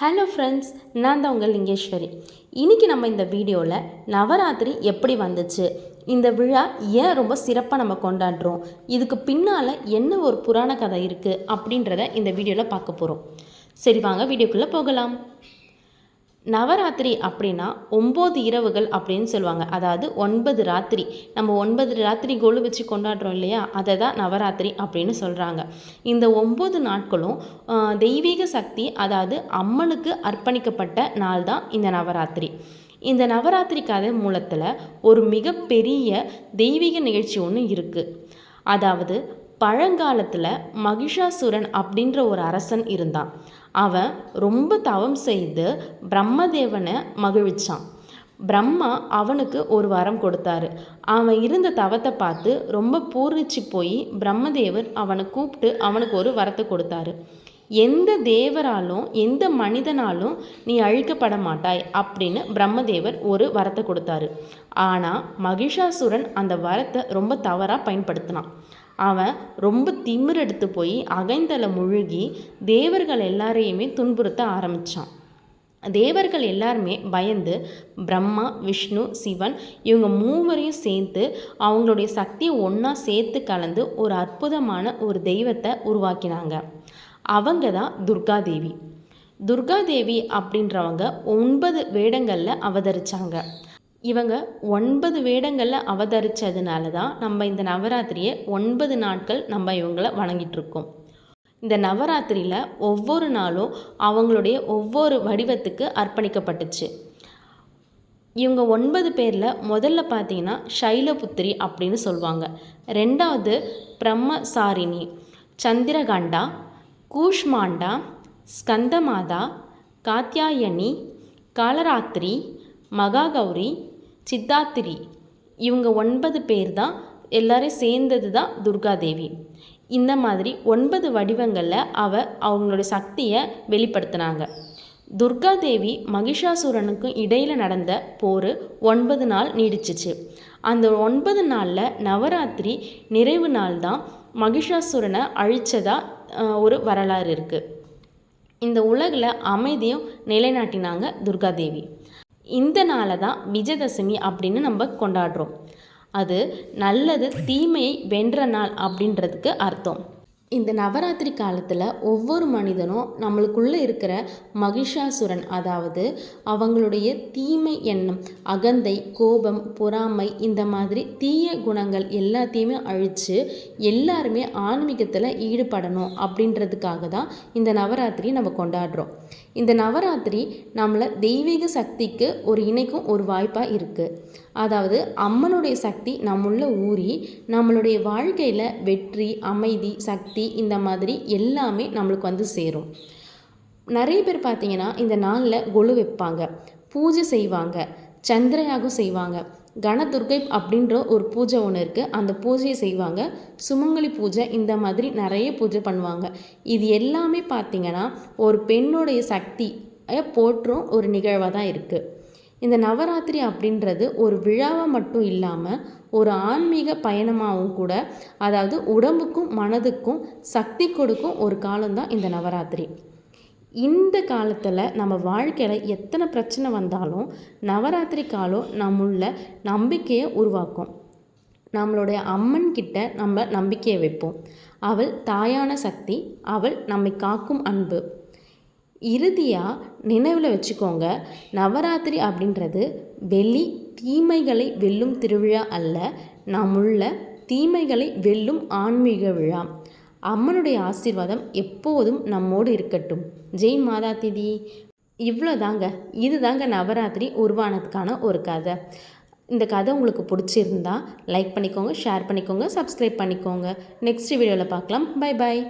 Hello friends நான் தான் உங்கள் லிங்கேஸ்வரி. இன்றைக்கி நம்ம இந்த வீடியோவில் நவராத்திரி எப்படி வந்துச்சு? இந்த விழா ஏன் ரொம்ப சிறப்பாக நம்ம கொண்டாடுறோம்? இதுக்கு பின்னால் என்ன ஒரு புராண கதை இருக்குது அப்படின்றத இந்த வீடியோவில் பார்க்க போகிறோம் சரி வாங்க வீடியோக்குள்ளே போகலாம். நவராத்திரி அப்படின்னா ஒம்பது இரவுகள் அப்படின்னு சொல்லுவாங்க. அதாவது ஒன்பது ராத்திரி. நம்ம ஒன்பது ராத்திரி கொலு வச்சு கொண்டாடுறோம் இல்லையா? அதை தான் நவராத்திரி அப்படின்னு சொல்கிறாங்க இந்த ஒம்பது நாட்களும் தெய்வீக சக்தி அதாவது அம்மனுக்கு அர்ப்பணிக்கப்பட்ட நாள் தான் இந்த நவராத்திரி. இந்த நவராத்திரி கதை மூலத்தில் ஒரு மிகப்பெரிய தெய்வீக நிகழ்ச்சி ஒன்று இருக்குது அதாவது பழங்காலத்தில் மகிஷாசுரன் அப்படின்ற ஒரு அரசன் இருந்தான். அவன் ரொம்ப தவம் செய்து பிரம்மதேவனை மகிழ்விச்சான். பிரம்மா அவனுக்கு ஒரு வரம் கொடுத்தாரு. அவன் இருந்த தவத்தை பார்த்து ரொம்ப பூர்ணிச்சு போய் பிரம்மதேவர் அவனை கூப்பிட்டு அவனுக்கு ஒரு வரத்தை கொடுத்தாரு. எந்த தேவராலும் எந்த மனிதனாலும் நீ அழிக்கப்பட மாட்டாய் அப்படின்னு பிரம்மதேவர் ஒரு வரத்தை கொடுத்தாரு. ஆனால் மகிஷாசுரன் அந்த வரத்தை ரொம்ப தவறாக பயன்படுத்தினான். அவன் ரொம்ப திமிரெடுத்து போய் அகைந்தலை முழுகி தேவர்கள் எல்லாரையுமே துன்புறுத்த ஆரம்பித்தான் தேவர்கள் எல்லாருமே பயந்து பிரம்மா விஷ்ணு சிவன் இவங்க மூவரையும் சேர்த்து அவங்களுடைய சக்தியை ஒன்றா சேர்த்து கலந்து ஒரு அற்புதமான ஒரு தெய்வத்தை உருவாக்கினாங்க. அவங்க தான் துர்காதேவி. துர்காதேவி அப்படின்றவங்க ஒன்பது வேடங்களில் அவதரித்தாங்க இவங்க ஒன்பது வேடங்களில் அவதரித்ததுனால தான் நம்ம இந்த நவராத்திரியை ஒன்பது நாட்கள் நம்ம இவங்களை வணங்கிட்டுருக்கோம் இந்த நவராத்திரியில் ஒவ்வொரு நாளும் அவங்களுடைய ஒவ்வொரு வடிவத்துக்கு அர்ப்பணிக்கப்பட்டுச்சு. இவங்க ஒன்பது பேரில் முதல்ல பார்த்தீங்கன்னா ஷைலபுத்திரி அப்படின்னு சொல்லுவாங்க. ரெண்டாவது பிரம்மசாரிணி சந்திரகாண்டா கூஷ்மாண்டா ஸ்கந்தமாதா காத்தியாயணி காலராத்திரி மகாகௌரி சித்தாத்திரி. இவங்க ஒன்பது பேர் தான் எல்லாரும் சேர்ந்தது தான் துர்காதேவி. இந்த மாதிரி ஒன்பது வடிவங்களில் அவ அவங்களுடைய சக்தியை வெளிப்படுத்தினாங்க. துர்காதேவி மகிஷாசுரனுக்கும் இடையில் நடந்த போர் ஒன்பது நாள் நீடிச்சிச்சு. அந்த ஒன்பது நாளில் நவராத்திரி நிறைவு நாள் தான் மகிஷாசுரனை அழித்ததா ஒரு வரலாறு இருக்குது இந்த உலகில் அமைதியும் நிலைநாட்டினாங்க துர்காதேவி. இந்த நாளை தான் விஜயதசமி அப்படின்னு நம்ம கொண்டாடுறோம். அது நல்லது தீமையை வென்ற நாள் அப்படின்றதுக்கு அர்த்தம். இந்த நவராத்திரி காலத்தில் ஒவ்வொரு மனிதனும் நம்மளுக்குள்ளே இருக்கிற மகிஷாசுரன் அதாவது அவங்களுடைய தீமை எண்ணம் அகந்தை கோபம் பொறாமை இந்த மாதிரி தீய குணங்கள் எல்லாத்தையுமே அழித்து எல்லாருமே ஆன்மீகத்தில் ஈடுபடணும் அப்படின்றதுக்காக தான் இந்த நவராத்திரி நம்ம கொண்டாடுறோம். இந்த நவராத்திரி நம்மளை தெய்வீக சக்திக்கு ஒரு இணைக்கும் ஒரு வாய்ப்பாக இருக்குது அதாவது அம்மனுடைய சக்தி நம்முள்ள ஊறி நம்மளுடைய வாழ்க்கையில் வெற்றி அமைதி சக்தி சக்தி இந்த மாதிரி எல்லாமே நம்மளுக்கு வந்து சேரும். நிறைய பேர் பார்த்தீங்கன்னா இந்த நாளில் கொலு வைப்பாங்க பூஜை செய்வாங்க சந்திரயாகம் செய்வாங்க கணதுர்கை அப்படின்ற ஒரு பூஜை ஒன்று இருக்குது அந்த பூஜையை செய்வாங்க. சுமங்கலி பூஜை இந்த மாதிரி நிறைய பூஜை பண்ணுவாங்க. இது எல்லாமே பார்த்தீங்கன்னா ஒரு பெண்ணுடைய சக்தியை போற்றும் ஒரு நிகழ்வாக தான் இருக்குது இந்த நவராத்திரி அப்படின்றது ஒரு விழாவாக மட்டும் இல்லாமல் ஒரு ஆன்மீக பயணமாகவும் கூட அதாவது உடம்புக்கும் மனதுக்கும் சக்தி கொடுக்கும் ஒரு காலம்தான் இந்த நவராத்திரி. இந்த காலத்தில் நம்ம வாழ்க்கையில் எத்தனை பிரச்சனை வந்தாலும் நவராத்திரி காலம் நம்முள்ள நம்பிக்கையை உருவாக்கும். நம்மளுடைய அம்மன் கிட்ட நம்ம நம்பிக்கையை வைப்போம். அவள் தாயான சக்தி அவள் நம்மை காக்கும் அன்பு. இறுதியாக நினைவில் வச்சுக்கோங்க நவராத்திரி அப்படின்றது வெளி தீமைகளை வெல்லும் திருவிழா அல்ல நம்முள்ள தீமைகளை வெல்லும் ஆன்மீக விழா. அம்மனுடைய ஆசீர்வாதம் எப்போதும் நம்மோடு இருக்கட்டும். ஜெய் மாதா திதி. இவ்வளோ தாங்க. இது தாங்க நவராத்திரி உருவானதுக்கான ஒரு கதை. இந்த கதை உங்களுக்கு பிடிச்சிருந்தா லைக் பண்ணிக்கோங்க ஷேர் பண்ணிக்கோங்க சப்ஸ்கிரைப் பண்ணிக்கோங்க. நெக்ஸ்ட் வீடியோவில் பார்க்கலாம். Bye bye